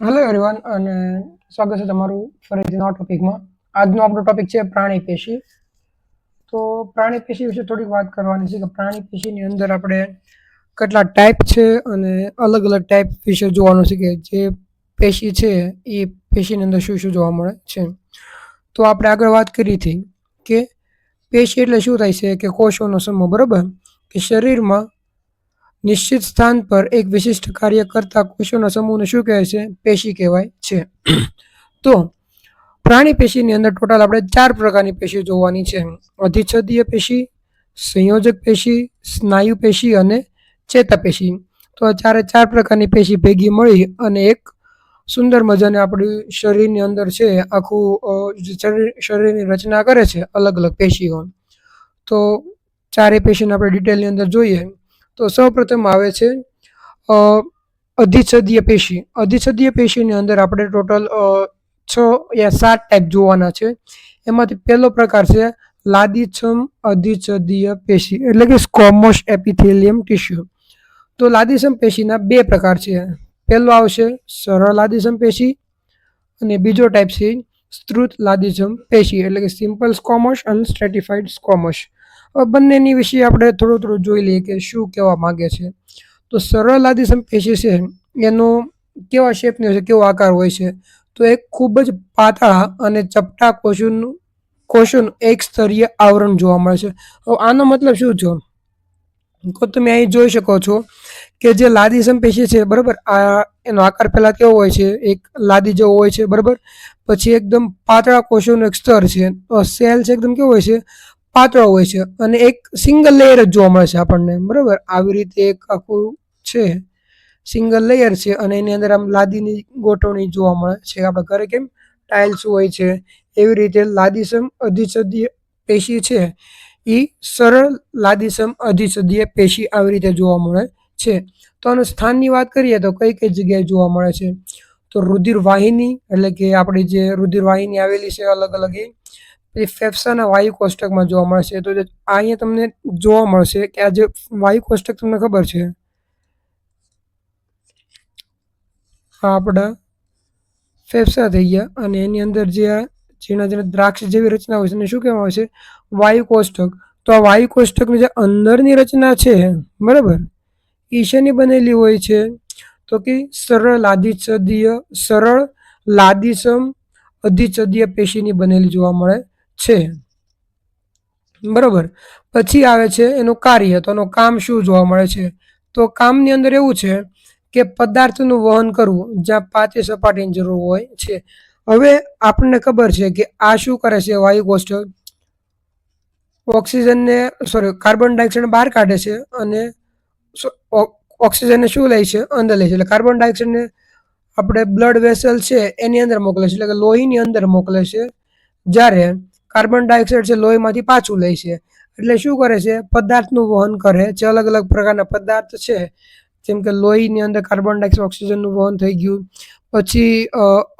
Hello everyone અને સ્વાગત છે તમારું ફરીથી નવા ટોપિકમાં. આજનો આપણો ટોપિક છે પ્રાણી પેશી. તો પ્રાણી પેશી વિશે થોડીક વાત કરવાની છે કે પ્રાણી પેશીની અંદર આપણે કેટલા ટાઈપ છે અને અલગ અલગ ટાઈપ વિશે જોવાનું છે કે જે પેશી છે એ પેશીની અંદર શું શું જોવા મળે છે. તો આપણે આગળ વાત કરી હતી કે પેશી એટલે શું થાય છે કે કોષોનો સમૂહ, બરાબર? કે શરીરમાં નિશ્ચિત સ્થાન પર એક વિશિષ્ટ કાર્ય કરતા કોષોના સમૂહને શું કહે છે? પેશી કહેવાય છે. તો પ્રાણી પેશીની અંદર ટોટલ આપણે ચાર પ્રકારની પેશી જોવાની છે. અધિચ્છદીય પેશી, સંયોજક પેશી, સ્નાયુ પેશી અને ચેતાપેશી તો આ ચારે ચાર પ્રકારની પેશી ભેગી મળી અને એક સુંદર મજાને આપણી શરીરની અંદર છે, આખું શરીર, શરીરની રચના કરે છે અલગ અલગ પેશીઓ. તો ચારે પેશીને આપણે ડિટેલની અંદર જોઈએ. તો સૌપ્રથમ આવે છે અધિચ્છદીય પેશી. અધિચ્છદીય પેશીની અંદર આપણે ટોટલ છ યા સાત ટાઈપ જોવાના છે. એમાંથી પહેલો પ્રકાર છે લાદીછમ અધિચ્છદીય પેશી, એટલે કે સ્કોમોસ એપિથેલિયમ ટિશ્યુ. તો લાદીસમ પેશીના બે પ્રકાર છે. પહેલો આવશે સરળ લાદીસમ પેશી અને બીજો ટાઈપ છે સ્ત્રુત લાદીસમ પેશી, એટલે કે સિમ્પલ સ્કોમસ અને સ્ટ્રેટિફાઈડ સ્કોમોસ બંનેની વિશે આપણે થોડું થોડું જોઈ લઈએ કે શું કહેવા માગે છે. તો સરળ લાદીસમ પેશી છે એનો કેવા શેપની હોય છે, કેવો આકાર હોય છે. તો એક ખૂબ જ પાતળા અને ચપટા કોષોનું કોષોનું એક સ્તરીય આવરણ જોવા મળે છે. હવે આનો મતલબ શું છે? તો તમે અહીં જોઈ શકો છો કે જે લાદી સંપેશી છે બરાબર? આ એનો આકાર પહેલાં કેવો હોય છે? એક લાદી જેવો હોય છે, બરાબર? પછી એકદમ પાતળા કોષોનું એક સ્તર છે. સેલ છે, એકદમ કેવો હોય છે? પાતળો હોય છે અને એક સિંગલ લેયર જ જોવા મળે છે આપણને. બરાબર? આવી રીતે એક આખું છે સિંગલ લેયર છે અને એની અંદર આમ લાદીની ગોઠવણી જોવા મળે છે આપણે ઘરે કેમ? ટાઇલ્સ હોય છે. એવી રીતે લાદીસમ અધિસદીય પેશી છે. એ સરળ લાદીસમ અધિસદીય પેશી આવી રીતે જોવા મળે છે. તો આનું સ્થાનની વાત કરીએ તો કઈ કઈ જગ્યાએ જોવા મળે છે? તો રુધિર વાહિની એટલે કે આપણી જે રુધિર વાહિની આવેલી છે અલગ અલગ એ એ ફેફસાના વાયુ કોષ્ટકમાં જોવા મળશે. તો અહીંયા તમને જોવા મળશે કે આ જે વાયુ કોષ્ટક તમને ખબર છે? આપણા ફેફસા થઈ ગયા. અને એની અંદર જે આ ઝીણા ઝીણા દ્રાક્ષ જેવી રચના હોય છે, એને શું કહેવામાં આવે છે? વાયુ કોષ્ટક. તો આ વાયુ કોષ્ટકની જે અંદરની રચના છે, બરાબર? ઈશાની બનેલી હોય છે. તો કે સરળ લાદીચદીય સરળ લાદીસમ અધિચદીય પેશીની બનેલી જોવા મળે. છે. બરોબર. પછી આવે છે એનું કાર્ય. તો એનું કામ શું જોવા મળે છે? તો કામની અંદર એવું છે કે પદાર્થનું વહન કરવું જ્યાં પાતી સપાટીની જરૂર હોય છે. હવે આપણને ખબર છે કે આ શું કરે છે વાયુ કોષ્ટક? ઓક્સિજનને સોરી કાર્બન ડાયોક્સાઇડ બહાર કાઢે છે અને ઓક્સિજનને શું લે છે? અંદર લે છે. એટલે કાર્બન ડાયોક્સાઇડને આપણે બ્લડ વેસલ છે એની અંદર મોકલે છે. એટલે કે લોહીની અંદર મોકલે છે. જ્યારે કાર્બન ડાયોક્સાઇડ છે, લોહીમાંથી પાછું લે છે. એટલે શું કરે છે? પદાર્થનું વહન કરે છે. અલગ અલગ પ્રકારના પદાર્થ છે. જેમ કે લોહીની અંદર કાર્બન ડાયોક્સાઇડ ઓક્સિજનનું વહન થઈ ગયું. પછી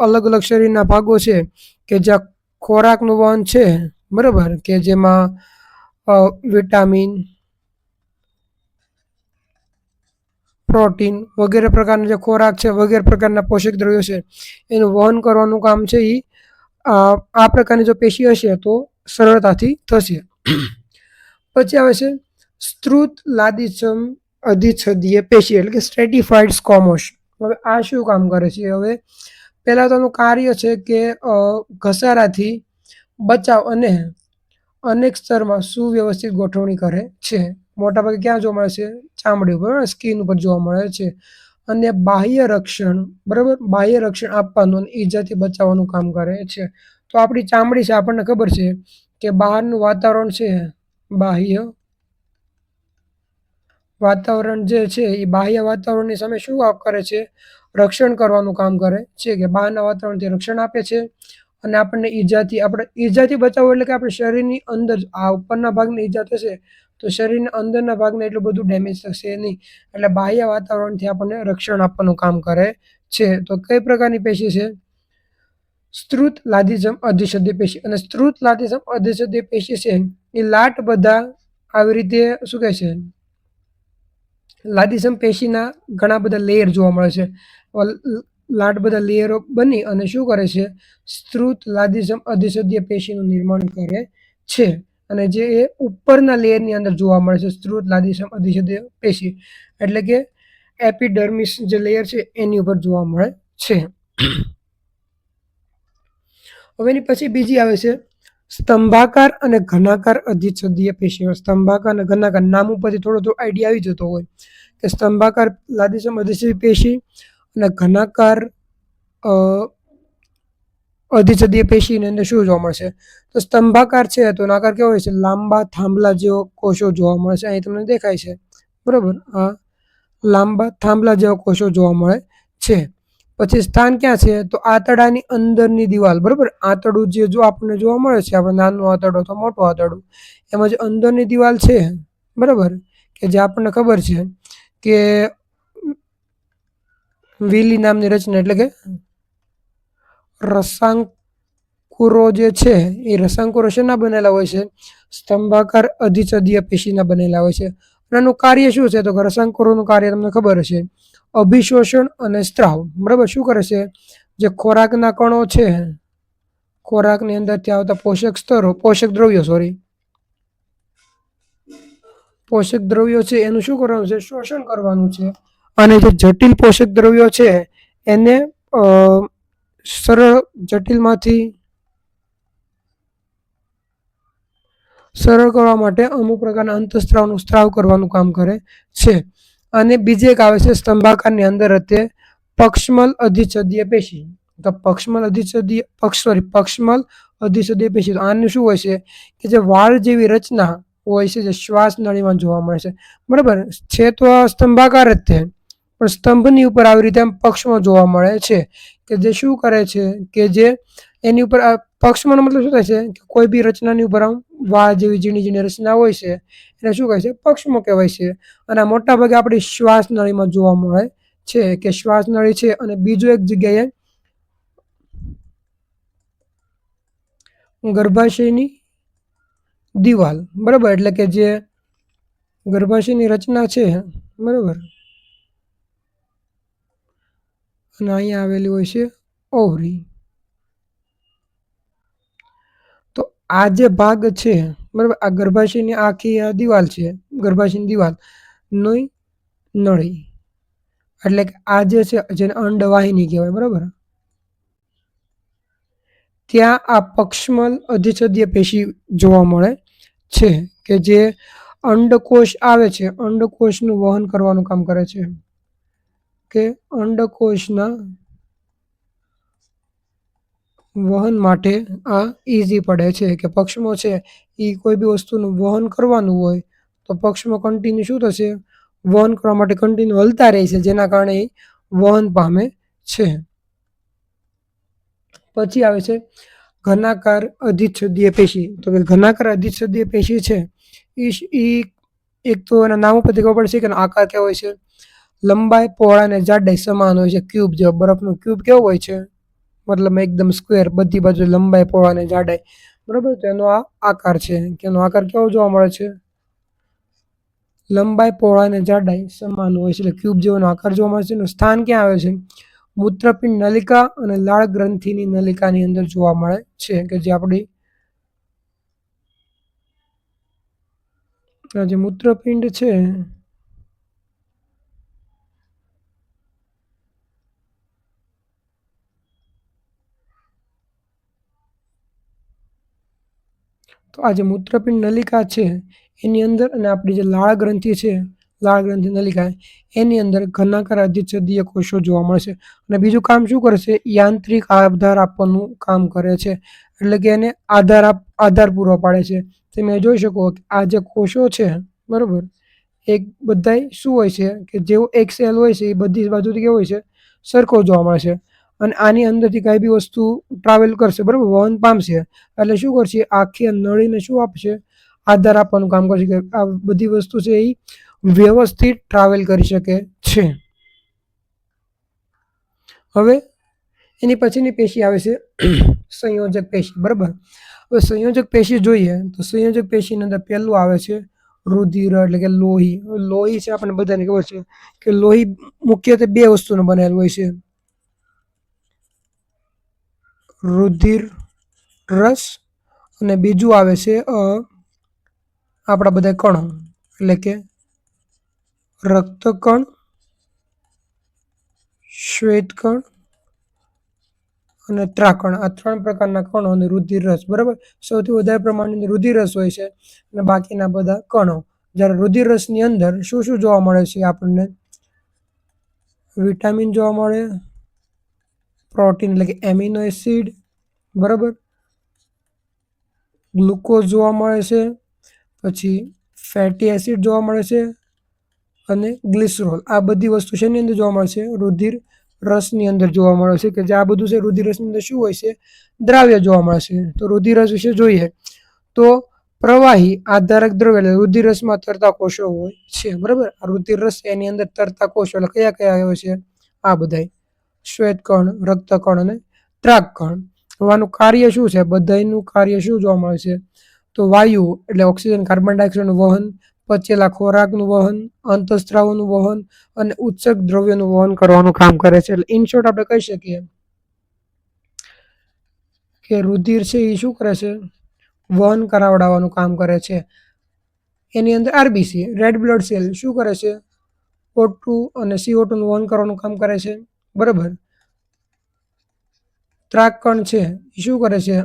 અલગ અલગ શરીરના ભાગો છે કે જ્યાં ખોરાકનું વહન છે, બરાબર? કે જેમાં વિટામિન, પ્રોટીન વગેરે પ્રકારના જે ખોરાક છે, વગેરે પ્રકારના પોષક દ્રવ્યો છે, એનું વહન કરવાનું કામ છે એ આ પ્રકારની જો પેશી હશે તો સરળતાથી થશે. પછી આવે છે સ્ત્રુત લાદીચમ અધિચ્છદીય પેશી એટલે કે સ્ટ્રેટિફાઈડ સ્કોમોશ હવે આ શું કામ કરે છે? હવે પહેલાં તો એનું કાર્ય છે કે ઘસારાથી બચાવ અને અનેક સ્તરમાં સુવ્યવસ્થિત ગોઠવણી કરે છે. મોટાભાગે ક્યાં જોવા મળે છે? ચામડી ઉપર સ્કિન ઉપર જોવા મળે છે. અને બાહ્ય રક્ષણ, બરાબર? બાહ્ય રક્ષણ આપવાનું અને ઈજાથી બચાવવાનું કામ કરે છે. તો આપણી ચામડી છે, આપણને ખબર છે કે બહારનું વાતાવરણ છે, બાહ્ય વાતાવરણ જે છે, એ બાહ્ય વાતાવરણની સામે શું કરે છે? રક્ષણ કરવાનું કામ કરે છે કે બહારના વાતાવરણથી રક્ષણ આપે છે અને આપણને ઈજાથી, આપણે ઈજાથી બચાવવું એટલે કે આપણે શરીરની અંદર, આ ઉપરના ભાગની ઈજા થશે તો શરીરના અંદરના ભાગને એટલું બધું ડેમેજ થશે નહીં. એટલે બાહ્ય વાતાવરણથી આપણને રક્ષણ આપવાનું કામ કરે છે. તો કઈ પ્રકારની પેશી છે? સ્ત્રુત લાદીજમ અધિસદ્ય પેશી. અને સ્ત્રુત લાદીજમ અધિશદ્ય પેશી છે એ લાટ બધા આવી રીતે શું કહે છે? લાદીસમ પેશીના ઘણા બધા લેયર જોવા મળે છે. લાટ બધા લેયરો બની અને શું કરે છે? સ્ત્રુત લાદીસમ અધિશદ્ય પેશીનું નિર્માણ કરે છે. અને જે એ ઉપરના લેયરની અંદર જોવા મળે છે, સ્ત્રોત લાદીસમ અધિસદીય પેશી, એટલે કે એપિડર્મિસ જે લેયર છે, એની ઉપર જોવા મળે છે. હવે એની પછી બીજી આવે છે, સ્તંભાકાર અને ઘનાકાર અધિચ્છદીય પેશીઓ સ્તંભાકાર અને ઘનાકાર નામ ઉપરથી થોડો થોડો આઈડિયા આવી જતો હોય કે સ્તંભાકાર લાદીસમ અધિચ્છદીય પેશી અને ઘનાકાર અધિચ્છદીય પેશીની અંદર શું જોવા મળશે? તો સ્તંભાકાર છે, તો નાકાર કેવો હોય છે? લાંબા થાંભલા જેવો કોષો જોવા મળે છે, અહીં તમને દેખાય છે. બરાબર? આ લાંબા થાંભલા જેવા કોષો જોવા મળે છે. પછી સ્થાન ક્યાં છે? તો આંતડાની અંદરની દિવાલ. બરાબર? આંતડું જે જો આપણને જોવા મળે છે, આપણે નાનું આંતડું અથવા મોટું આંતડું એમાં જે અંદરની દિવાલ છે, બરાબર? કે જે આપણને ખબર છે કે વિલી નામની રચના, એટલે કે રસાંકુરો જે છે, એ રસાંકુરો શેના બનેલા હોય છે? સ્તંભાકાર અધિચદીય પેશીના બનેલા હોય છે. અને આનું કાર્ય શું છે? તો કે રસાંકુરોનું કાર્ય તમને ખબર હશે. અભિશોષણ અને સ્ત્રાવ. બરાબર? શું કરે છે? જે ખોરાકના કણો છે, ખોરાકની અંદરથી આવતા પોષક સ્તરો, પોષક દ્રવ્યો સોરી પોષક દ્રવ્યો છે, એનું શું કરવાનું છે? શોષણ કરવાનું છે. અને જે જટિલ પોષક દ્રવ્યો છે, એને સરળ, જટિલમાંથી સરળ કરવા માટે અમુક પ્રકારના અંતસ્ત્રાવનું સ્ત્રાવ કરવાનું કામ કરે છે. અને બીજે એક આવે છે સ્તંભાકારની અંદર અત્યારે પક્ષમલ અધિચ્છદીય પેશી. તો પક્ષમલ અધિચ્છદીય, પક્ષ સોરી પક્ષમલ અધિચ્છદીય પેશી. તો આનું શું હોય છે કે જે વાળ જેવી રચના હોય છે, જે શ્વાસ નળીમાં જોવા મળે છે. બરાબર? છે તો સ્તંભાકાર જ તે. પણ સ્તંભની ઉપર આવી રીતે આમ પક્ષમાં જોવા મળે છે કે જે શું કરે છે કે જે એની ઉપર પક્ષમાં મતલબ શું થાય છે કે કોઈ બી રચનાની ઉપર આમ વાળ જેવી ઝીણી ઝીણી રચના હોય છે એને શું કહે છે? પક્ષમાં કહેવાય છે. અને આ મોટા ભાગે આપણી શ્વાસનળીમાં જોવા મળે છે કે શ્વાસનળી છે અને બીજું એક જગ્યાએ ગર્ભાશયની દિવાલ. બરાબર? એટલે કે જે ગર્ભાશયની રચના છે. બરાબર? અને અહીંયા આવેલી હોય છે ઓવરી તો આ જે ભાગ છે, બરાબર, આ ગર્ભાશયની આખી આ દિવાલ છે, ગર્ભાશયની દિવાલ, નોઈ નળી. એટલે કે આ જે છે, જેને અંડવાહિની કહેવાય, બરાબર? ત્યાં આ પક્ષમલ અધિચ્છદીય પેશી જોવા મળે છે, કે જે અંડકોષ આવે છે, અંડકોષનું વહન કરવાનું કામ કરે છે. કે અંડકોષના વહન માટે આ ઇઝી પડે છે કે પક્ષમાં છે એ કોઈ બી વસ્તુનું વહન કરવાનું હોય, તો પક્ષમાં કન્ટિન્યુ શું થશે? વહન કરવા માટે કન્ટિન્યુ હલતા રહે છે, જેના કારણે એ વહન પામે છે. પછી આવે છે, ઘનાકાર અધિચ્છદીય પેશી. તો કે ઘનાકાર અધિચ્છદીય પેશી છે એ એક તો એના નામ ઉપરથી ખબર પડશે કે આકાર કેવો હોય છે? લંબાઈ પહોળાઈ જાડાઈ સમાન હોય છે. ક્યુબ જેવો બરફનો ક્યુબ કેવો હોય છે? મતલબ એકદમ સ્ક્વેર, બધી બાજુ લંબાઈ પહોળાઈ અને જાડાઈ. બરાબર? તો એનો આ આકાર છે. કે એનો આકાર કેવો જોવા મળે છે? લંબાઈ પહોળાઈ અને જાડાઈ સમાન હોય છે. એટલે ક્યુબ જેવો આકાર જોવા મળે છે. એનું સ્થાન ક્યાં આવે છે? મૂત્રપિંડ નલિકા અને લાળ ગ્રંથિની નલિકાની અંદર જોવા મળે છે. કે જે આપણી જે મૂત્રપિંડ છે તો આ જે મૂત્રપિંડ નલિકા છે, એની અંદર અને આપણી જે લાળ ગ્રંથિ છે, લાળ ગ્રંથિ નલિકા, એની અંદર ઘનાકાર અધિચ્છદીય કોષો જોવા મળશે. અને બીજું કામ શું કરશે? યાંત્રિક આધાર આપવાનું કામ કરે છે. એટલે કે એને આધાર આપ, આધાર પૂરો પાડે છે. તમે જોઈ શકો કે આ જે કોષો છે, બરાબર એક બધાય શું હોય છે? કે જેવો એક સેલ હોય છે, એ બધી બાજુથી કેવો હોય છે? સરખો જોવા મળે છે અને આની અંદરથી કાંઈ બી વસ્તુ ટ્રાવેલ કરશે, બરાબર? વહન પામશે. એટલે શું કરશે? આખી નળીને શું આપશે? આધાર આપવાનું કામ કરશે કે આ બધી વસ્તુ છે એ વ્યવસ્થિત ટ્રાવેલ કરી શકે છે. હવે એની પછીની પેશી આવે છે સંયોજક પેશી, બરાબર? હવે સંયોજક પેશી જોઈએ તો સંયોજક પેશીની અંદર પહેલું આવે છે રુધિર એટલે કે લોહી. લોહી છે આપણને બધાને ખબર છે કે લોહી મુખ્યત્વે બે વસ્તુનું બનેલું હોય છે. રુધિર રસ અને બીજું આવે છે આપણા બધા કણો, એટલે કે રક્તકણ, શ્વેતકણ અને ત્રાકણ. આ ત્રણ પ્રકારના કણો અને રુધિર રસ બરાબર? સૌથી વધારે પ્રમાણની રુધિર રસ હોય છે અને બાકીના બધા કણો. જ્યારે રુધિર રસની અંદર શું શું જોવા મળે છે આપણને? વિટામિન જોવા મળે પ્રોટીન એટલે કે એમિનો એસિડ, બરાબર? ગ્લુકોઝ જોવા મળે છે, પછી ફેટી એસિડ જોવા મળે છે અને ગ્લિસરોલ. આ બધી વસ્તુ શેની અંદર જોવા મળશે રુધિર રસની અંદર જોવા મળે છે કે જે આ બધું છે રુધિર રસની અંદર શું હોય છે? દ્રાવ્ય જોવા મળે છે. તો રુધિર રસ વિશે જોઈએ. તો પ્રવાહી આધારક દ્રવ્ય એટલે રુધિર તરતા કોષો હોય છે, બરાબર? આ રુધિર રસ એની અંદર તરતા કોષો એટલે કયા કયા હોય છે? આ બધાય. શ્વેતકણ, રક્તકણ અને ત્રાકકણ હવે આનું કાર્ય શું છે? બધાયનું કાર્ય શું જોવા મળે છે? તો વાયુ, એટલે ઓક્સિજન, કાર્બન ડાયોક્સાઇડનું વહન, પચેલા ખોરાકનું વહન, અંતસ્ત્રાવોનું વહન અને ઉત્સર્ગ દ્રવ્યનું વહન કરવાનું કામ કરે છે. એટલે ઇન શોર્ટ આપણે કહી શકીએ કે રુધિર છે એ શું કરે છે? વહન કરાવડાવવાનું કામ કરે છે. એની અંદર આરબીસી રેડ બ્લડ સેલ શું કરે છે? ઓ ટુ અને સીઓ ટુનું વહન કરવાનું કામ કરે છે. બરાબર. ત્રાકણ છે શું કરે છે?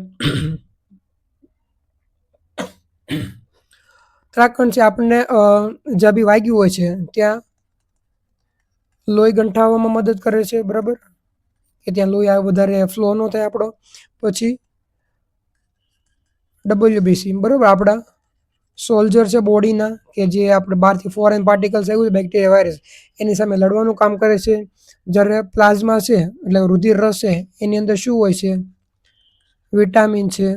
ત્રાકણ છે, આપણને જ્યાં બી વાગ્યું હોય છે, ત્યાં લોહી ગંઠાવવામાં મદદ કરે છે, બરાબર? કે ત્યાં લોહી વધારે ફ્લો ન થાય આપણો. પછી ડબલ્યુબીસી બરાબર? આપણા સોલ્જર છે બોડીના કે જે આપણે બહારથી ફોરેન પાર્ટિકલ્સ આવ્યું છે બેક્ટેરિયા વાયરસ એની સામે લડવાનું કામ કરે છે. જ્યારે પ્લાઝમા છે, એટલે રુધિર રસ છે, એની અંદર શું હોય છે? વિટામિન છે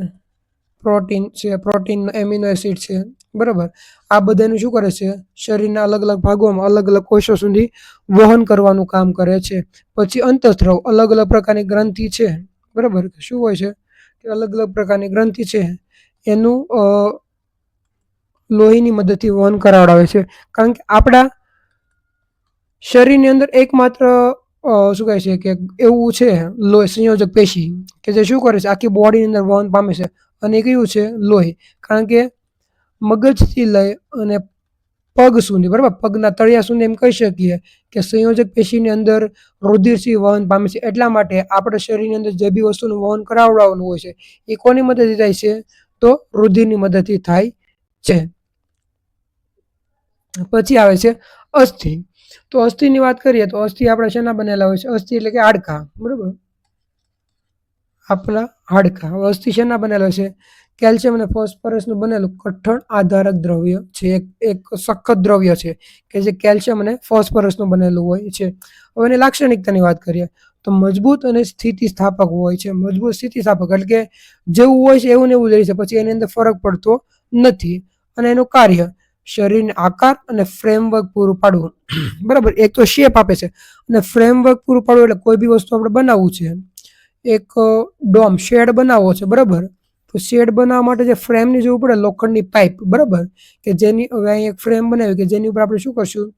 પ્રોટીન છે પ્રોટીન એમિનો એસિડ છે, બરાબર? આ બધાનું શું કરે છે? શરીરના અલગ અલગ ભાગોમાં અલગ અલગ કોષો સુધી વહન કરવાનું કામ કરે છે. પછી અંતસ્ત્રવ અલગ અલગ પ્રકારની ગ્રંથિ છે, બરાબર? શું હોય છે? કે અલગ અલગ પ્રકારની ગ્રંથિ છે. એનું લોહીની મદદથી વહન કરાવડાવે છે. કારણ કે આપણા શરીરની અંદર એકમાત્ર શું કહે છે કે એવું છે, લોહી સંયોજક પેશી કે જે શું કરે છે, આખી બોડીની અંદર વહન પામે છે અને એ કયું છે લોહી. કારણ કે મગજથી લઈ અને પગ સુધી, બરાબર? પગના તળિયા સુધી એમ કહી શકીએ કે સંયોજક પેશીની અંદર રુધિરથી વહન પામે છે. એટલા માટે આપણે શરીરની અંદર જે બી વસ્તુનું વહન કરાવડાવવાનું હોય છે, એ કોની મદદથી થાય છે? તો રુધિરની મદદથી થાય છે. પછી આવે છે અસ્થિ. તો અસ્થિની વાત કરીએ તો અસ્થિ આપણા શેના બનેલા હોય છે? અસ્થિ એટલે કે હાડકાં, બરાબર? આપણા હાડકા. હવે અસ્થિ શેના બનેલા છે? કેલ્શિયમ અને ફોસ્ફરસનું બનેલું કઠણ આધારક દ્રવ્ય છે. એક એક સખત દ્રવ્ય છે કે જે કેલ્શિયમ અને ફોસ્ફરસનું બનેલું હોય છે. હવે એની લાક્ષણિકતાની વાત કરીએ તો મજબૂત અને સ્થિતિસ્થાપક હોય છે. મજબૂત સ્થિતિસ્થાપક એટલે કે જેવું હોય છે એવું ને એવું જ છે. પછી એની અંદર ફરક પડતો નથી. અને એનું કાર્ય શરીરને આકાર અને ફ્રેમવર્ક પૂરું પાડવું. બરાબર? એક તો શેપ આપે છે અને ફ્રેમવર્ક પૂરું પાડવું એટલે કોઈ બી વસ્તુ આપણે બનાવવું છે. એક ડોમ શેડ બનાવવો છે બરાબર? તો શેડ બનાવવા માટે જે ફ્રેમની જરૂર પડે લોખંડની પાઇપ બરાબર? કે જેની હવે અહીં એક ફ્રેમ બનાવી કે જેની ઉપર આપણે શું કરશું?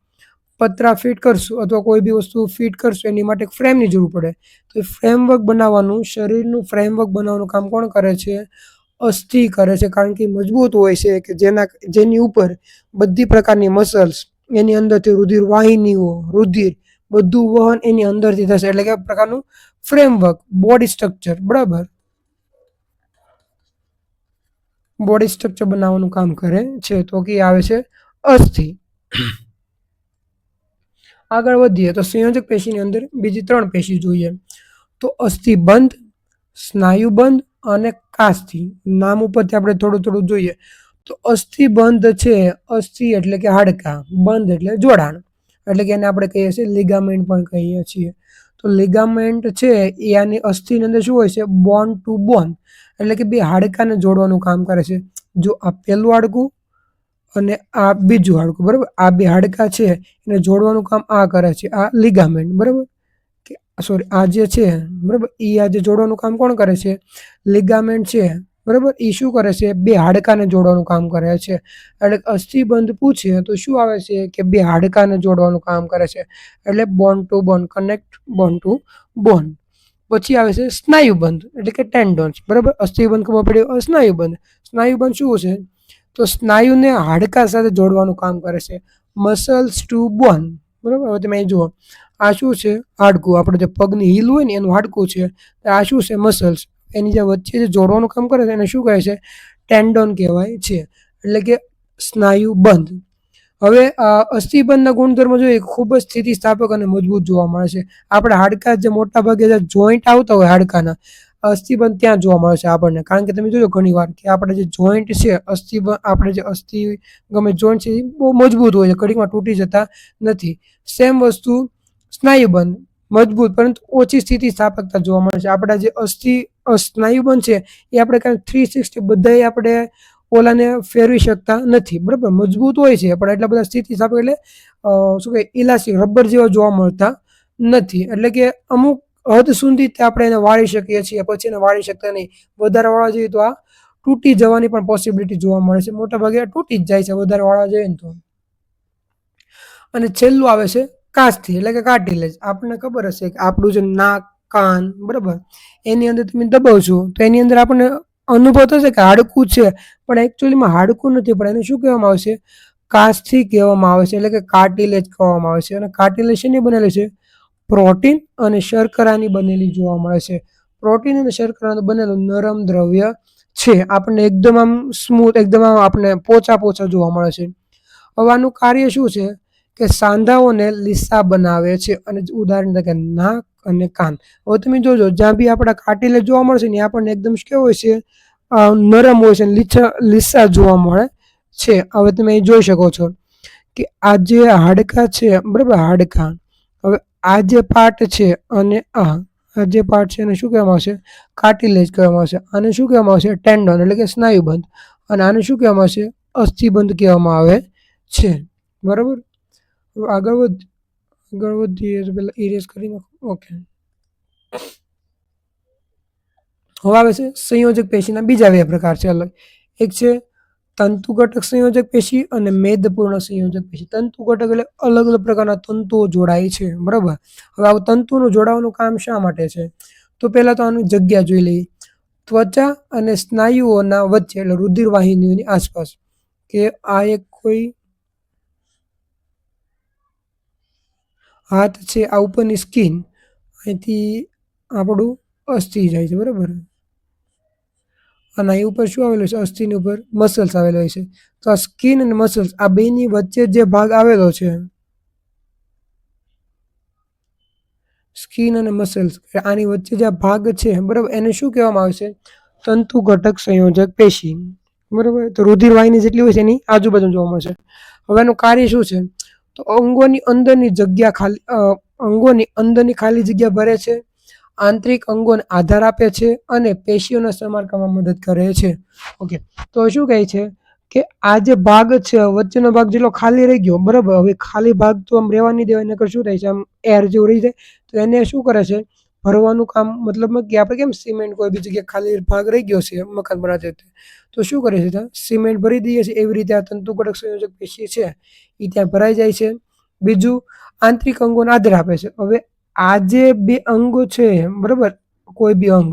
પતરા ફિટ કરશું અથવા કોઈ બી વસ્તુ ફિટ કરશું એની માટે એક ફ્રેમની જરૂર પડે. તો એ ફ્રેમવર્ક બનાવવાનું શરીરનું ફ્રેમવર્ક બનાવવાનું કામ કોણ કરે છે? અસ્થિ કરે છે, કારણ કે મજબૂત હોય છે કે જેના જેની ઉપર બધી પ્રકારની મસલ્સ એની અંદરથી રુધિર, વાહિનીઓ, રુધિર, બધું વહન એની અંદરથી થશે. એટલે કે પ્રકારનું ફ્રેમવર્ક બોડી સ્ટ્રક્ચર બરાબર? બોડી સ્ટ્રક્ચર બનાવવાનું કામ કરે છે તો કે આવે છે અસ્થિ. આગળ વધીએ તો સંયોજક પેશીની અંદર બીજી ત્રણ પેશી જોઈએ. તો અસ્થિ બંધ સ્નાયુ સ્નાયુબંધ અને કાસ્થિ. નામ ઉપરથી આપણે થોડું થોડું જોઈએ. તો અસ્થિબંધ છે, અસ્થિ એટલે કે હાડકાં. બંધ એટલે જોડાણ. એટલે કે એને આપણે કહીએ છીએ લિગામેન્ટ પણ કહીએ છીએ. તો લિગામેન્ટ છે, એ આની અસ્થિની અંદર શું હોય છે? બોન ટુ બોન એટલે કે બે હાડકાને જોડવાનું કામ કરે છે. જો આ પહેલું હાડકું અને આ બીજું હાડકું, બરાબર? આ બે હાડકાં છે, એને જોડવાનું કામ આ કરે છે. આ લિગામેન્ટ બરાબર? સોરી આ જે છે, બરાબર એ આ જે જોડવાનું કામ કોણ કરે છે? લિગામેન્ટ છે, બરાબર એ શું કરે છે? બે હાડકાને જોડવાનું કામ કરે છે. એટલે અસ્થિબંધ પૂછે તો શું આવે છે કે બે હાડકાને જોડવાનું કામ કરે છે? એટલે bone to bone connect bone to bone પછી આવે છે સ્નાયુબંધ, એટલે કે ટેન્ડોન્સ બરાબર? અસ્થિબંધ ખબર પડી સ્નાયુબંધ. સ્નાયુબંધ શું છે તો સ્નાયુને હાડકા સાથે જોડવાનું કામ કરે છે. મસલ્સ ટુ બોન બરાબર? હવે તમે જુઓ, આ શું છે? હાડકું. આપણે જે પગની હીલ હોય ને, એનું હાડકું છે. આ શું છે? મસલ્સ એની જે વચ્ચે જે જોડવાનું કામ કરે છે, એને શું કહે છે? ટેન્ડોન કહેવાય છે. એટલે કે સ્નાયુ બંધ. હવે અસ્થિબંધના ગુણધર્મો જોઈએ ખૂબ જ સ્થિતિસ્થાપક અને મજબૂત જોવા મળે છે. આપણે હાડકા જે મોટા ભાગે જે જોઈન્ટ આવતા હોય હાડકાના અસ્થિબંધ ત્યાં જોવા મળે છે આપણને. કારણ કે તમે જોજો ઘણી વાર કે આપણે જે જોઈન્ટ છે, અસ્થિબંધ, આપણે જે અસ્થિ, ગમે જોઈન્ટ છે, એ બહુ મજબૂત હોય છે ઘડીકમાં તૂટી જતા નથી. સેમ વસ્તુ સ્નાયુબંધ, મજબૂત પરંતુ ઓછી સ્થિતિ સ્થાપકતા જોવા મળે છે. આપણા જે અસ્થિ સ્નાયુબંધ છે, એ આપણે કાંઈ થ્રી સિક્સટી બધાય આપણે ઓલાને ફેરવી શકતા નથી. બરાબર? મજબૂત હોય છે, પણ એટલા બધા સ્થિતિ સ્થાપક એટલે શું કહે ઇલાસ્ટિક રબર જેવા જોવા મળતા નથી. એટલે કે અમુક હદ સુધી તે આપણે એને વાળી શકીએ છીએ. પછી એને વાળી શકતા નહીં. વધારે વાળવા જઈએ તો આ તૂટી જવાની પણ પોસિબિલિટી જોવા મળે છે. મોટા ભાગે તૂટી જ જાય છે વધારે વાળવા જઈએ ને તો. અને છેલ્લું આવે છે કાચથી, એટલે કે કાટીલેજ આપણને ખબર હશે કે આપણું જે નાક, કાન, બરાબર? એની અંદર તમે દબાવશો તો એની અંદર આપણને અનુભવ થશે કે હાડકું છે. પણ એકચ્યુઅલીમાં હાડકું નથી, પણ એને શું કહેવામાં આવશે કાચથી કહેવામાં આવે છે. એટલે કે કાર્ટિલેજ કહેવામાં આવે છે. અને કાર્ટિલેજ શેની બનેલી છે? પ્રોટીન અને શર્કરાની બનેલી જોવા મળે છે. પ્રોટીન અને શર્કરાનું બનેલું નરમ દ્રવ્ય છે. આપણને એકદમ આમ સ્મૂથ એકદમ આમ આપણને પોચા પોચા જોવા મળે છે. હવે આનું કાર્ય શું છે? કે સાંધાઓને લીસા બનાવે છે અને ઉદાહરણ તરીકે નાક અને કાન. હવે તમે જોજો, જ્યાં બી આપણા કાટીલે જોવા મળશે ને આપણને એકદમ કેવો હોય છે? નરમ હોય છે લીછા, લીસા જોવા મળે છે. હવે તમે જોઈ શકો છો કે આ જે હાડકા છે, બરાબર હાડકા. હવે આ જે પાર્ટ છે અને આ આ જે પાર્ટ છે એને શું કહેવામાં આવશે? કાર્ટિલેજ કહેવામાં આવશે. આને શું કહેવામાં આવશે? ટેન્ડોન એટલે કે સ્નાયુબંધ. અને આને શું કહેવામાં આવશે? અસ્થિબંધ કહેવામાં આવે છે. બરાબર? આગળ વધ, આગળ વધીએ તો પહેલાં ઇરેઝ કરી ઓકે હવે આવે છે સંયોજક પેશીના બીજા બે પ્રકાર છે અલગ. એક છે તંતુ ઘટક સંયોજક પેશી અને મેદપૂર્ણ સંયોજક પેશી. તંતુ ઘટક એટલે અલગ અલગ પ્રકારના તંતુઓ જોડાય છે, બરાબર? હવે આવું તંતુનું જોડાવાનું કામ શા માટે છે? તો પહેલાં તો આની જગ્યા જોઈ લઈએ. ત્વચા અને સ્નાયુઓના વચ્ચે એટલે રુધિર વાહિનીઓની આસપાસ, કે આ એક કોઈ હાથ છે, આ ઉપરની સ્કિન, અહીંથી આપણું અસ્થિ જાય છે, બરાબર? અને અહીં ઉપર શું આવેલું છે? અસ્થિની ઉપર મસલ્સ આવેલા હોય છે. તો આ સ્કિન અને મસલ્સ આ બેની વચ્ચે જે ભાગ આવેલો છે સ્કિન અને મસલ્સ આની વચ્ચે જે ભાગ છે, બરાબર? એને શું કહેવામાં આવે છે? તંતુ ઘટક સંયોજક પેશી. બરાબર? તો રુધિરવાહિની જેટલી હોય છે, એની આજુબાજુ જોવા મળશે. હવે એનું કાર્ય શું છે? તો અંગોની અંદરની જગ્યા ખાલી અંગોની અંદરની ખાલી જગ્યા ભરે છે. આંતરિક અંગોને આધાર આપે છે અને પેશીઓના સમારકામમાં મદદ કરે છે. ઓકે તો શું કહે છે કે આ જે ભાગ છે, વચ્ચેનો ભાગ જેટલો ખાલી રહી ગયો, બરાબર? હવે ખાલી ભાગ તો આમ રહેવા નહીં દેવાય, નકર શું થાય છે? આમ એર જેવું રહી જાય. તો એને શું કરે છે? ભરવાનું કામ મતલબ કે આપણે કેમ સિમેન્ટ કોઈ બી જગ્યાએ ખાલી ભાગ રહી ગયો છે, મકાન બનાવते તો શું કરે છે? ત્યાં સિમેન્ટ ભરી દઈએ છીએ. એવી રીતે આ તંતુ ઘટક સંયોજક પેશી છે. એ ત્યાં ભરાઈ જાય છે. બીજું, આંતરિક અંગોને આધાર આપે છે. હવે આ જે બે અંગો છે, બરાબર? કોઈ બી અંગ.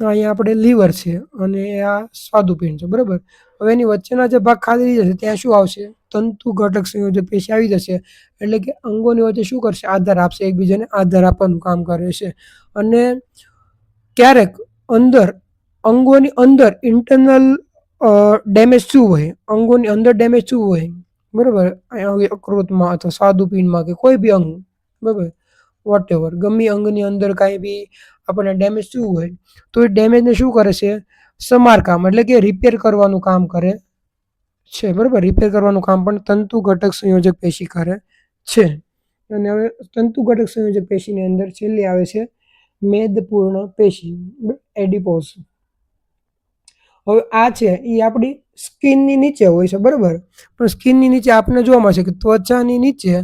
અહીંયા આપણે લીવર છે અને આ સ્વાદુપિંડ છે, બરાબર? હવે એની વચ્ચેના જે ભાગ ખાલી જશે, ત્યાં શું આવશે? તંતુ ઘટક સંયોજક પેશી આવી જશે. એટલે કે અંગોની વચ્ચે શું કરશે? આધાર આપશે, એકબીજાને આધાર આપવાનું કામ કરે છે. અને ક્યારેક અંદર, અંગોની અંદર ઇન્ટરનલ ડેમેજ શું હોય? અંગોની અંદર ડેમેજ શું હોય? બરાબર? અકૃતમાં અથવા સ્વાદુપિંડમાં કે કોઈ બી અંગ, બરાબર? વોટ એવર ગમે અંગની અંદર કાંઈ બી આપણને ડેમેજ શું હોય, તો એ ડેમેજને શું કરે છે? સમારકામ એટલે કે રિપેર કરવાનું કામ કરે છે, બરાબર? રિપેર કરવાનું કામ પણ તંતુ ઘટક સંયોજક પેશી કરે છે. અને હવે તંતુ ઘટક સંયોજક પેશીની અંદર છેલ્લી આવે છે મેદપૂર્ણ પેશી, એડિપોઝ. હવે આ છે, એ આપણી સ્કિનની નીચે હોય છે, બરાબર? પણ સ્કિનની નીચે આપણને જોવા મળશે કે ત્વચાની નીચે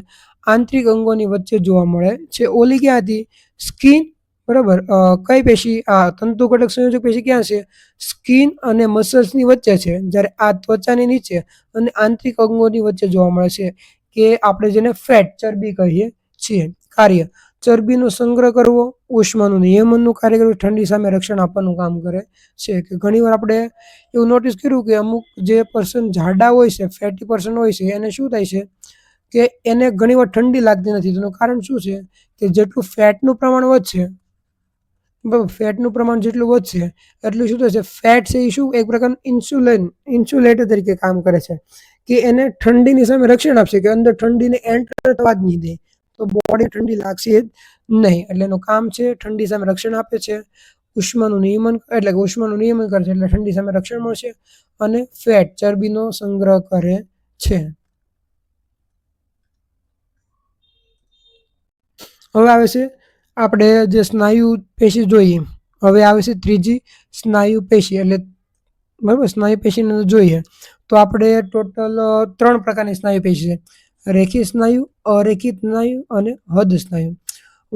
આંતરિક અંગોની વચ્ચે જોવા મળે છે. ઓલી ક્યાં હતી સ્કિન, બરાબર? કઈ પેશી? આ તંતુ ઘટક સંયોજક પેશી ક્યાં છે? સ્કિન અને મસલ્સની વચ્ચે છે, જ્યારે આ ત્વચાની નીચે અને આંતરિક અંગોની વચ્ચે જોવા મળે છે કે આપણે જેને ફેટ, ચરબી કહીએ છીએ. કાર્ય. ચરબીનો સંગ્રહ કરવો, ઉષ્માનું નિયમનનું કાર્ય કરવું, ઠંડી સામે રક્ષણ આપવાનું કામ કરે છે કે ઘણીવાર આપણે એવું નોટિસ કર્યું કે અમુક જે પર્સન જાડા હોય છે ફેટી પર્સન હોય છે, એને શું થાય છે કે એને ઘણીવાર ઠંડી લાગતી નથી. તેનું કારણ શું છે કે જેટલું ફેટનું પ્રમાણ વધશે, બરાબર ફેટનું પ્રમાણ જેટલું વધશે, એટલું શું થશે ફેટ છે એ શું? એક પ્રકારનું ઇન્સ્યુલિન ઇન્સ્યુલેટર તરીકે કામ કરે છે કે એને ઠંડીની સામે રક્ષણ આપશે, કે અંદર ઠંડીને એન્ટર થવા જ નહીં દે. તો બોડી ઠંડી લાગશે જ નહીં. એટલે એનું કામ છે ઠંડી સામે રક્ષણ આપે છે. ઉષ્માનું નિયમન એટલે કે ઉષ્માનું નિયમન કરે છે એટલે ઠંડી સામે રક્ષણ મળશે અને ફેટ ચરબીનો સંગ્રહ કરે છે. હવે આવે છે આપણે જે સ્નાયુ પેશી જોઈએ. હવે આવે છે ત્રીજી સ્નાયુ પેશી, એટલે બરાબર સ્નાયુ પેશીને જોઈએ. તો આપણે ટોટલ ત્રણ પ્રકારની સ્નાયુ પેશી છે. રેખી સ્નાયુ, અરેખિત સ્નાયુ અને હદ સ્નાયુ.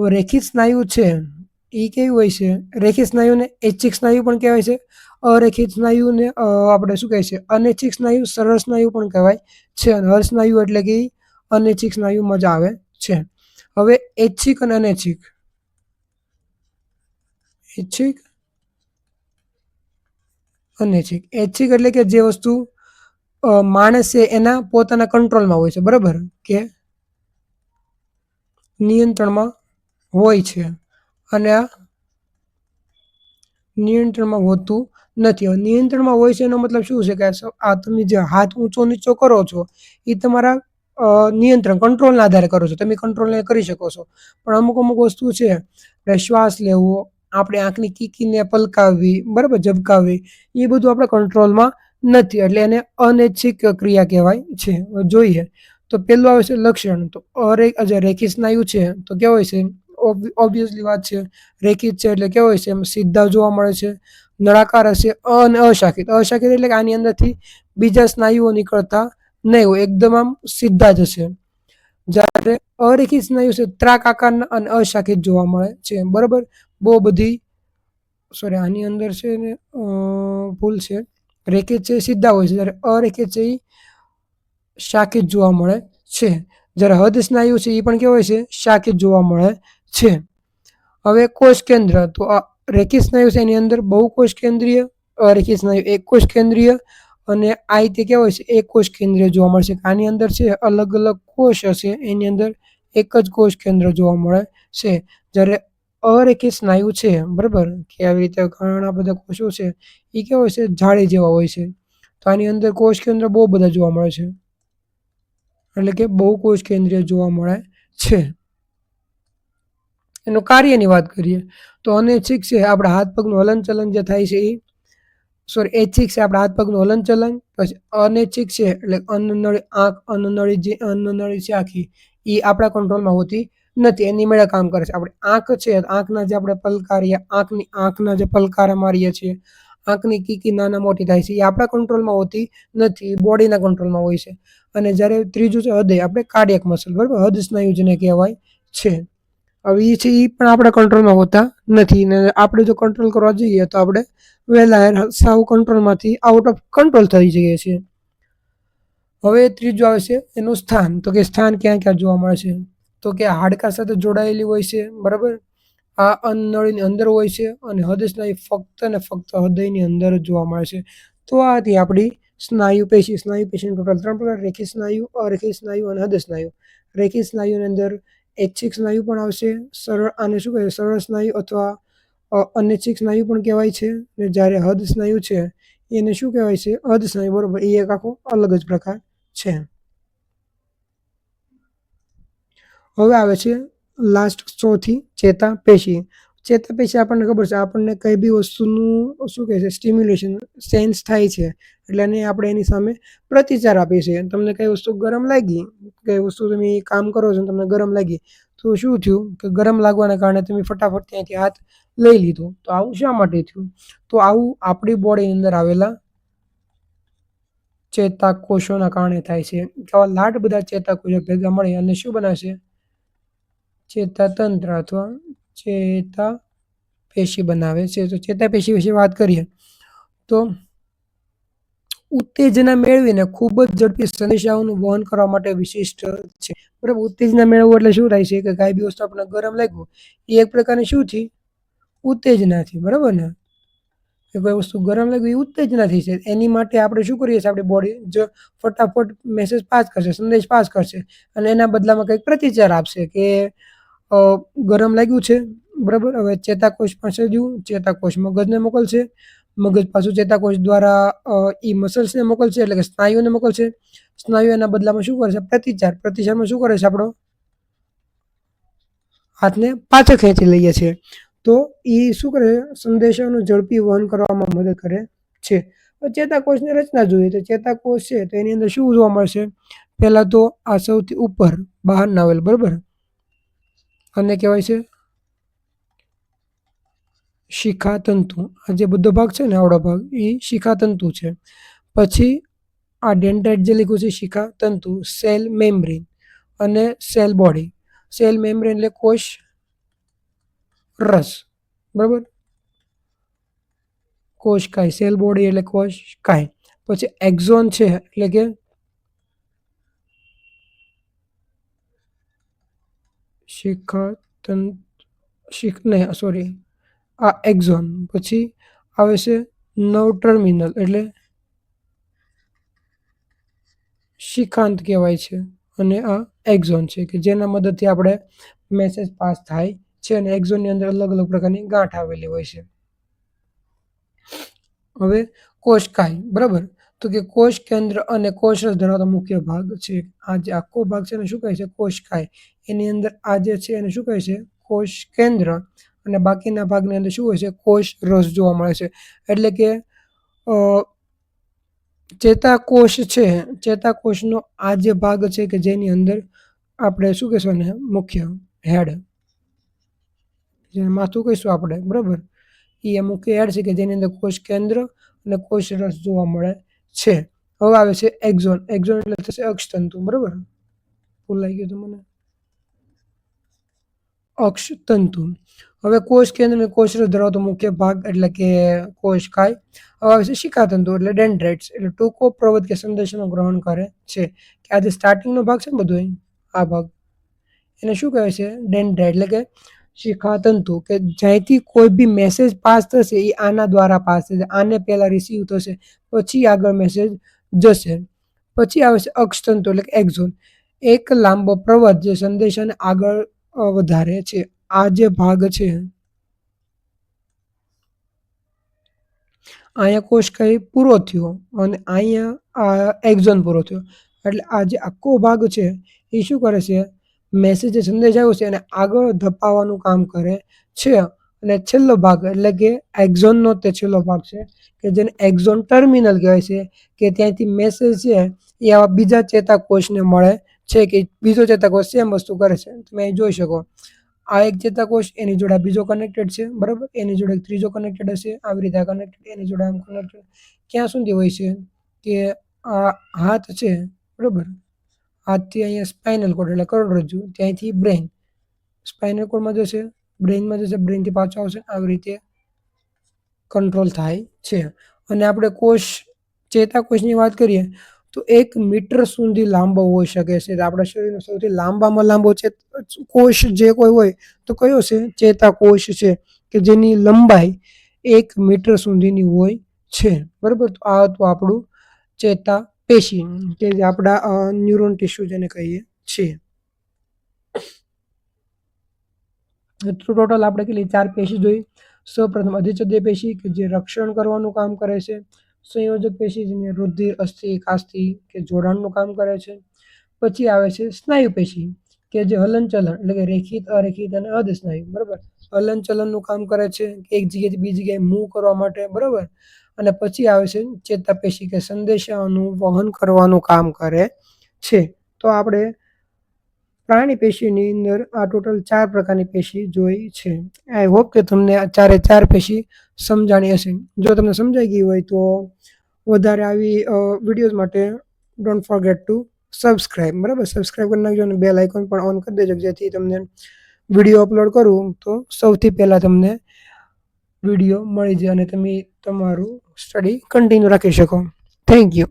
રેખિત સ્નાયુ છે એ કેવી હોય છે? રેખિત સ્નાયુને ઐચ્છિક સ્નાયુ પણ કહેવાય છે. અરેખિત સ્નાયુને આપણે શું કહે છે અનૈચ્છિક સ્નાયુ, સરળ સ્નાયુ પણ કહેવાય છે. અને હર સ્નાયુ એટલે કે અનૈચ્છિક સ્નાયુ મજા આવે છે. હવે ઐચ્છિક અને અનૈચ્છિક. ઐચ્છિક અનૈચ્છિક. ઐચ્છિક એટલે કે જે વસ્તુ માણસ એના પોતાના કંટ્રોલમાં હોય છે, બરાબર? કે નિયંત્રણમાં હોય છે. અને આ નિયંત્રણમાં હોતું નથી. નિયંત્રણમાં હોય છે એનો મતલબ શું છે કે આ તમે જે હાથ ઊંચો નીચો કરો છો, એ તમારા નિયંત્રણ, કંટ્રોલના આધારે કરો છો. તમે કંટ્રોલને કરી શકો છો. પણ અમુક અમુક વસ્તુ છે શ્વાસ લેવો, આપણે આંખની કીકીને પલકાવવી, બરાબર? ઝબકાવવી, એ બધું આપણે કંટ્રોલમાં નથી. એટલે એને અનૈચ્છિક ક્રિયા કહેવાય છે. જોઈએ. તો પહેલું આવે છે લક્ષણ. તો અરે જે રેખી સ્નાયુ છે. તો કેવો હોય છે ઓબ્વિયસલી વાત છે. રેખિત છે એટલે કેવો હોય છે એમ સીધા જોવા મળે છે. નળાકાર હશે અને અશાખિત. અશાખિત એટલે કે આની અંદરથી બીજા સ્નાયુઓ નીકળતા નહીં હોય. એકદમ આમ સીધા જ હશે. જ્યારે અરેખિત સ્નાયુ છે, ત્રાક આકારના અને અશાખિત જોવા મળે છે. બરાબર? બહુ બધી સોરી આની અંદર છે ને ભૂલ છે. રેખિત છે સીધા હોય છે. જ્યારે અરેખિત છે એ શાખિત જોવા મળે છે. જ્યારે હદ સ્નાયુ છે એ પણ કેવો હોય છે શાખિત જોવા મળે છે. હવે કોષ કેન્દ્ર, તો આ રેખિત સ્નાયુ છે એની અંદર બહુ કોષ કેન્દ્રીય અરેખિત સ્નાયુ એક કોષ કેન્દ્રીય અને આ રીતે કેવો હોય છે એક કોષ કેન્દ્રીય જોવા મળશે આની અંદર છે અલગ અલગ કોષ હશે, એની અંદર એક જ કોષ કેન્દ્ર જોવા મળે છે. જ્યારે અરેખિત સ્નાયુ છે, બરાબર? કે આવી રીતે ઘણા બધા કોષો છે એ કેવા હોય છે? જાળી જેવા હોય છે. તો આની અંદર કોષ કેન્દ્ર બહુ બધા જોવા મળે છે. એટલે કે બહુ કોષ કેન્દ્રીય જોવા મળે છે. એનું કાર્યની વાત કરીએ, તો અનૈચ્છિક છે, આપણા હાથ પગનું હલનચલન જે થાય છે એ સોરી ઐચ્છિક છે, આપણા હાથ પગનું હલનચલન, પછી અનૈચ્છિક છે, એટલે અન્નનળી, આંખ, અન્નનળી જે, અન્નનળી છે આખી એ આપણા કંટ્રોલમાં હોતી નથી, એની મેળે કામ કરે છે. આપણે આંખ છે, આંખના જે આપણે પલકારીએ, આંખની આંખના જે પલકારા મારીએ છીએ, આંખની કીકી નાના મોટી થાય છે, એ આપણા કંટ્રોલમાં હોતી નથી બોડીના કંટ્રોલમાં હોય છે. અને જ્યારે ત્રીજું છે હૃદય, આપણે કાર્ડિયક મસલ બરાબર? હૃદ સ્નાયુ જેને કહેવાય છે. હવે એ છે એ પણ આપણા કંટ્રોલમાં હોતા નથી. ને આપણે જો કંટ્રોલ કરવા જઈએ, તો આપણે વહેલા સાવ કંટ્રોલમાંથી આઉટ ઓફ કંટ્રોલ થઈ જઈએ છીએ. હવે ત્રીજું આવે છે, એનું સ્થાન. તો કે સ્થાન ક્યાં ક્યાં જોવા મળે છે? તો કે હાડકા સાથે જોડાયેલી હોય છે, બરાબર? આ અન્નળીની અંદર હોય છે અને હૃદય સ્નાયુ ફક્ત ને ફક્ત હૃદયની અંદર જ જોવા મળે છે. તો આ હતી આપણી સ્નાયુ પેશી. સ્નાયુ પેશીની ટોટલ ત્રણ પ્રકાર રેખી સ્નાયુ અરેખી સ્નાયુ અને હૃદય સ્નાયુ. રેખી સ્નાયુની અંદર ઐચ્છિક સ્નાયુ પણ આવશે, સરળ આને શું કહેવાય સરળ સ્નાયુ અથવા અનૈચ્છિક સ્નાયુ પણ કહેવાય છે. ને જ્યારે હદ સ્નાયુ છે, એને શું કહેવાય છે? હદ સ્નાયુ, બરાબર? એ એક આખો અલગ જ પ્રકાર છે. હવે આવે છે લાસ્ટ ચોથી ચેતા પેશી. ચેતા પેશી આપણને ખબર છે, આપણને કઈ બી વસ્તુનું શું કહે છે સ્ટિમ્યુલેશન સેન્સ થાય છે, એટલે એને આપણે એની સામે પ્રતિચાર આપીએ છીએ. તમને કઈ વસ્તુ ગરમ લાગી, કઈ વસ્તુ તમે કામ કરો છો તમને ગરમ લાગી, તો શું થયું કે ગરમ લાગવાના કારણે તમે ફટાફટ ત્યાંથી હાથ લઈ લીધો. તો આવું શા માટે થયું? તો આવું આપણી બોડીની અંદર આવેલા ચેતાકોષોના કારણે થાય છે. આવા લાટ બધા ચેતાકોષો ભેગા મળે અને શું બનાવશે? ચેતાતંત્ર અથવા ચેતા પેશી બનાવે છે. તો ચેતા પેશી વિશે વાત કરીએ તો ઉત્તેજના મેળવીને ખૂબ જ ઝડપી સંદેશાઓનું વહન કરવા માટે વિશિષ્ટ છે. બરાબર, ઉત્તેજના મેળવવું એટલે શું થાય છે કે કાંઈ બી વસ્તુ આપણને ગરમ લાગ્યું, એ એક પ્રકારની શું થી? ઉત્તેજનાથી બરાબર ને? કે કોઈ વસ્તુ ગરમ લાગી એ ઉત્તેજનાથી છે. એની માટે આપણે શું કરીએ છીએ? આપણી બોડી જો ફટાફટ મેસેજ પાસ કરશે, સંદેશ પાસ કરશે અને એના બદલામાં કંઈક પ્રતિચાર આપશે કે ગરમ લાગ્યું છે, બરાબર? હવે ચેતાકોષ પાસે જવું ચેતાકોષ મગજને મોકલશે. મગજ પાછું ચેતાકોષ દ્વારા એ મસલ્સને મોકલશે, એટલે કે સ્નાયુઓને મોકલશે. સ્નાયુ એના બદલામાં શું કરશે પ્રતિચાર, પ્રતિચારમાં શું કરે છે આપણો? હાથને પાછળ ખેંચી લઈએ છીએ. તો એ શું કરે સંદેશાનું ઝડપી વહન કરવામાં મદદ કરે છે. ચેતાકોષની રચના જોઈએ, તો ચેતાકોષ છે, તો એની અંદર શું જોવા મળશે? પહેલાં તો આ સૌથી ઉપર બહાર આવેલ બરાબર? આને કહેવાય છે શિખાતંતુ. આ જે બધો ભાગ છે ને આવડો ભાગ એ શિખાતંતુ છે. પછી આ ડેન્ટાઇટ જે લખ્યું છે શિખાતંતુ, સેલ મેમ્બ્રેન અને સેલ બોડી. સેલ મેમ્બ્રેન એટલે કોષ રસ, બરાબર? કોષ કાય સેલ બોડી એટલે કોષ કાય પછી એક્ઝોન છે, એટલે કે શિખાતંતુ શિખ નહીં સોરી આ એક્ઝોન પછી આવે છે નવ ટર્મિનલ એટલે શિખાંત કહેવાય છે અને આ એક્ઝોન છે કે જેના મદદથી આપણે મેસેજ પાસ થાય છે અને એક્ઝોનની અંદર અલગ અલગ પ્રકારની ગાંઠ આવેલી હોય છે. હવે કોષકાય બરાબર? તો કે કોષ કેન્દ્ર અને કોષરસ ધરાવતો મુખ્ય ભાગ છે. આ જે આખો ભાગ છે એને શું કહે છે? કોષકાય એની અંદર આ જે છે એને શું કહે છે? કોષ કેન્દ્ર. અને બાકીના ભાગની અંદર શું હોય છે? કોષ રસ જોવા મળે છે. એટલે કે ચેતાકોષ છે. ચેતાકોષનો આ જે ભાગ છે કે જેની અંદર આપણે શું કહેશું ને મુખ્ય હેડ. જેને માથું કહીશું આપણે. બરાબર? એ મુખ્ય હેડ છે કે જેની અંદર કોષ કેન્દ્ર અને કોષ રસ જોવા મળે. છે. હવે આવે છે એક્ઝોન એક્ઝોન એટલે થશે અક્ષતંતુ, બરાબર? ભૂલાઈ ગયું મને. અક્ષતંતુ. હવે કોષ કેન્દ્ર અને કોષરસ ધરાવતો મુખ્ય ભાગ એટલે કે કોષકાય હવે આવે છે શિખાતંતુ એટલે ડેન્ડ્રાઇટ્સ એટલે ટૂંકો પ્રવત કે સંદેશનું ગ્રહણ કરે છે. કે આ જે સ્ટાર્ટિંગનો ભાગ છે ને બધો આ ભાગ. એને શું કહેવાય છે? ડેન્ડ્રાઇટ એટલે કે શિખાતંતુ કે જ્યાંથી કોઈ બી મેસેજ પાસ થશે એ આના દ્વારા પાસ થશે. આને પહેલાં રિસીવ થશે, પછી આગળ મેસેજ જશે, પછી આવે છે અક્ષતંતુ એટલે કે એક્ઝોન એક લાંબો પ્રવત જે સંદેશાને આગળ વધારે છે. આ જે ભાગ છે, અહીંયા કોષ કઈ પૂરો થયો અને અહીંયા આ એક્ઝોન પૂરો થયો. એટલે આ જે આખો ભાગ છે એ શું કરે છે મેસેજ સંદેશ આવ્યો છે એને આગળ ધપાવવાનું કામ કરે છે. અને છેલ્લો ભાગ, એટલે કે એક્ઝોનનો તે છેલ્લો ભાગ છે, કે જેને એક્ઝોન ટર્મિનલ કહેવાય છે, કે ત્યાંથી મેસેજ છે, એ આવા બીજા ચેતાકોષને મળે છે કે બીજો ચેતાકોષ સેમ વસ્તુ કરે છે. તમે જોઈ શકો. આ એક ચેતાકોષ, એની જોડે બીજો કનેક્ટેડ છે, બરાબર? એની જોડે ત્રીજો કનેક્ટેડ હશે, આવી રીતે કનેક્ટેડ એની જોડે આમ કનેક્ટેડ ક્યાં સુધી હોય છે? કે આ હાથ છે, બરાબર? હાથથી અહીંયા સ્પાઇનલ કોડ એટલે કરોડરજ્જુ ત્યાંથી બ્રેઇન સ્પાઇનલ કોડમાં જશે બ્રેઇનમાં જશે બ્રેઇનથી પાછો આવશે, આવી રીતે કંટ્રોલ થાય છે. અને આપણે કોષ, ચેતાકોષની વાત કરીએ, તો એક મીટર સુધી લાંબો હોઈ શકે છે. આપણા શરીરનો સૌથી લાંબામાં લાંબો છે, કોષ જે કોઈ હોય, તો કયો છે? ચેતાકોષ છે, કે જેની લંબાઈ એક મીટર સુધીની હોય છે. બરાબર? તો આ હતું આપણું ચેતા પેશી, કે જે આપણા ન્યુરોન ટીસ્યુ જેને કહીએ છીએ. ટોટલ આપણે કેટલી ચાર પેશી જોઈ. સૌપ્રથમ અધિચ્છદીય પેશી, કે જે રક્ષણ કરવાનું કામ કરે છે. સંયોજક પેશી, જેને રુધિર, અસ્થિ કાસ્થિ કે જોડાણનું કામ કરે છે. પછી આવે છે સ્નાયુ પેશી, કે જે હલનચલન, એટલે કે રેખિત, અરેખિત અને અર્ધસ્નાયુ બરાબર? હલનચલનનું કામ કરે છે. એક જગ્યાએથી બીજી જગ્યાએ મૂવ કરવા માટે, બરાબર? અને પછી આવે છે ચેતાપેશી કે સંદેશાઓનું વહન કરવાનું કામ કરે છે. તો આપણે પ્રાણી પેશીની અંદર આ ટોટલ ચાર પ્રકારની પેશી જોઈ છે. આઈ હોપ કે તમને આ ચારે ચાર પેશી સમજાણી હશે. જો તમને સમજાઈ ગઈ હોય તો વધારે આવી વિડીયોઝ માટે ડોન્ટ ફોરગેટ ટુ સબસ્ક્રાઈબ બરાબર? સબસ્ક્રાઈબ કરી નાખજો અને બેલ આઇકોન પણ ઓન કરી દેજો, જેથી તમને વીડિયો અપલોડ કરું તો સૌથી પહેલાં તમને વીડિયો મળી જાય અને તમે તમારું સ્ટડી કન્ટિન્યુ રાખી શકો. Thank you